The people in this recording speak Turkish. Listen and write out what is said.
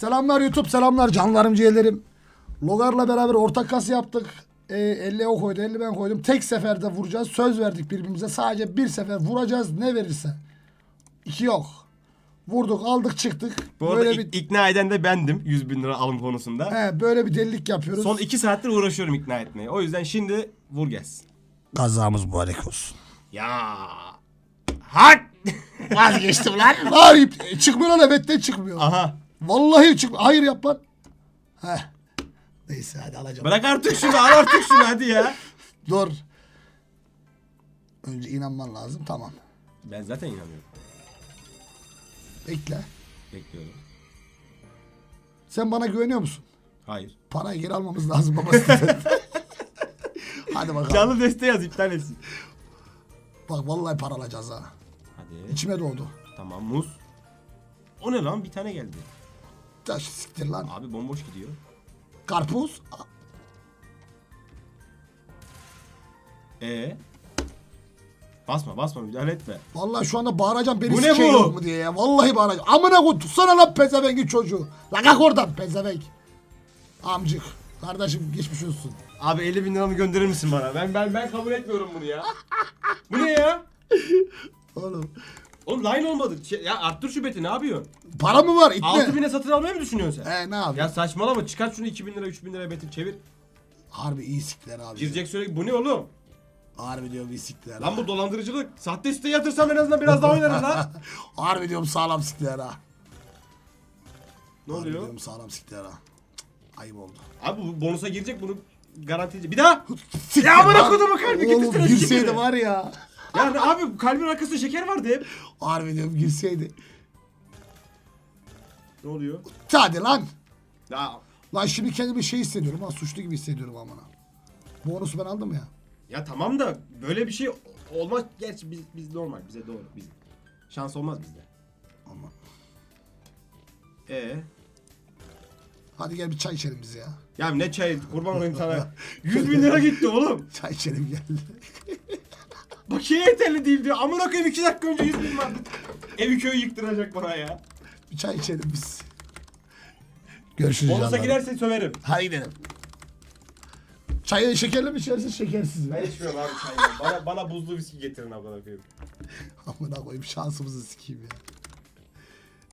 Selamlar YouTube, selamlar canlarım ciğerlerim. Logar'la beraber ortak kas yaptık. E, 50 o koydu, 50 ben koydum. Tek seferde vuracağız. Söz verdik birbirimize. Sadece bir sefer vuracağız ne verirse. İki yok. Vurduk, aldık, çıktık. Bu arada böyle ik- bir ikna eden de bendim 100 bin lira alım konusunda. he, böyle bir delilik yapıyoruz. Son 2 saattir uğraşıyorum ikna etmeye. O yüzden şimdi vur gelsin. Kazamız mübarek olsun. Ya. Hak. Vazgeçtim lan. Hayır, çıkmıyor lan evetten çıkmıyor. Aha. Vallahi çıkmıyor. Hayır yap lan. Heh. Neyse hadi alacağım. Bırak artık şunu al artık şunu hadi ya. Dur. Önce inanman lazım. Tamam. Ben zaten inanıyorum. Bekle. Bekliyorum. Sen bana güveniyor musun? Hayır. Parayı geri almamız lazım baba. Hadi bakalım. Canlı desteği yaz iptal etsin. Bak vallahi para alacağız ha. Hadi. İçime doğdu. Tamam muz. O ne lan bir tane geldi. Taş siktir lan. Abi bomboş gidiyor. Karpuz. E. Basma basma müdahale etme. Vallahi şu anda bağıracağım beni Bu ne sikeyim bu? mu diye ya. Vallahi bağıracağım. Amına koy tutsana lan pezevengin çocuğu. Lan kalk oradan pezevenk. Amcık. Kardeşim geçmiş olsun. Abi 50 bin liramı gönderir misin bana? Ben ben ben kabul etmiyorum bunu ya. Bu ne ya? Oğlum. Oğlum line olmadı. Şey- ya arttır şu beti ne yapıyorsun? Para mı var? İtne. 6 bine satın almayı mı düşünüyorsun sen? He ne yapayım? Ya saçmalama çıkart şunu 2000 lira 3000 lira beti çevir. Harbi iyi siktiler abi. Girecek sürekli bu ne oğlum? Harbi diyorum iyi siktiler. Lan bu dolandırıcılık. Sahte siteye yatırsam en azından biraz daha oynarız lan. Harbi diyorum sağlam siktiler ha. Ne Harbi oluyor? diyorum sağlam siktiler ha. Cık, Ayıp oldu. Abi bu bonusa girecek bunu garantileyecek. Bir daha. Siktir Ya bırak lan. kodumu kalbi, Oğlum getirsene girseydi sikimi. var ya. Ya abi kalbin arkasında şeker vardı hep. Harbi diyorum girseydi. Ne oluyor? Hadi lan. Ya Lan şimdi kendimi şey hissediyorum ha suçlu gibi hissediyorum amına. Bonusu ben aldım ya. Ya tamam da böyle bir şey olmaz. Gerçi biz, biz normal bize doğru. Biz, şans olmaz bizde. Ama. Ee, Hadi gel bir çay içelim biz ya. ya ne çay kurban olayım sana. 100 bin lira gitti oğlum. Çay içelim gel. Bakiye yeterli değil diyor. Amına koyayım 2 dakika önce 100 bin vardı. Evi köyü yıktıracak bana ya. bir çay içelim biz. Görüşürüz Bonusa canlarım. girerse söverim. Hadi gidelim. Çayı şekerli mi içersin şekersiz Ben mi? içmiyorum abi çayı. Bana, bana buzlu viski getirin abla koyayım. Amına koyayım şansımızı sikeyim ya.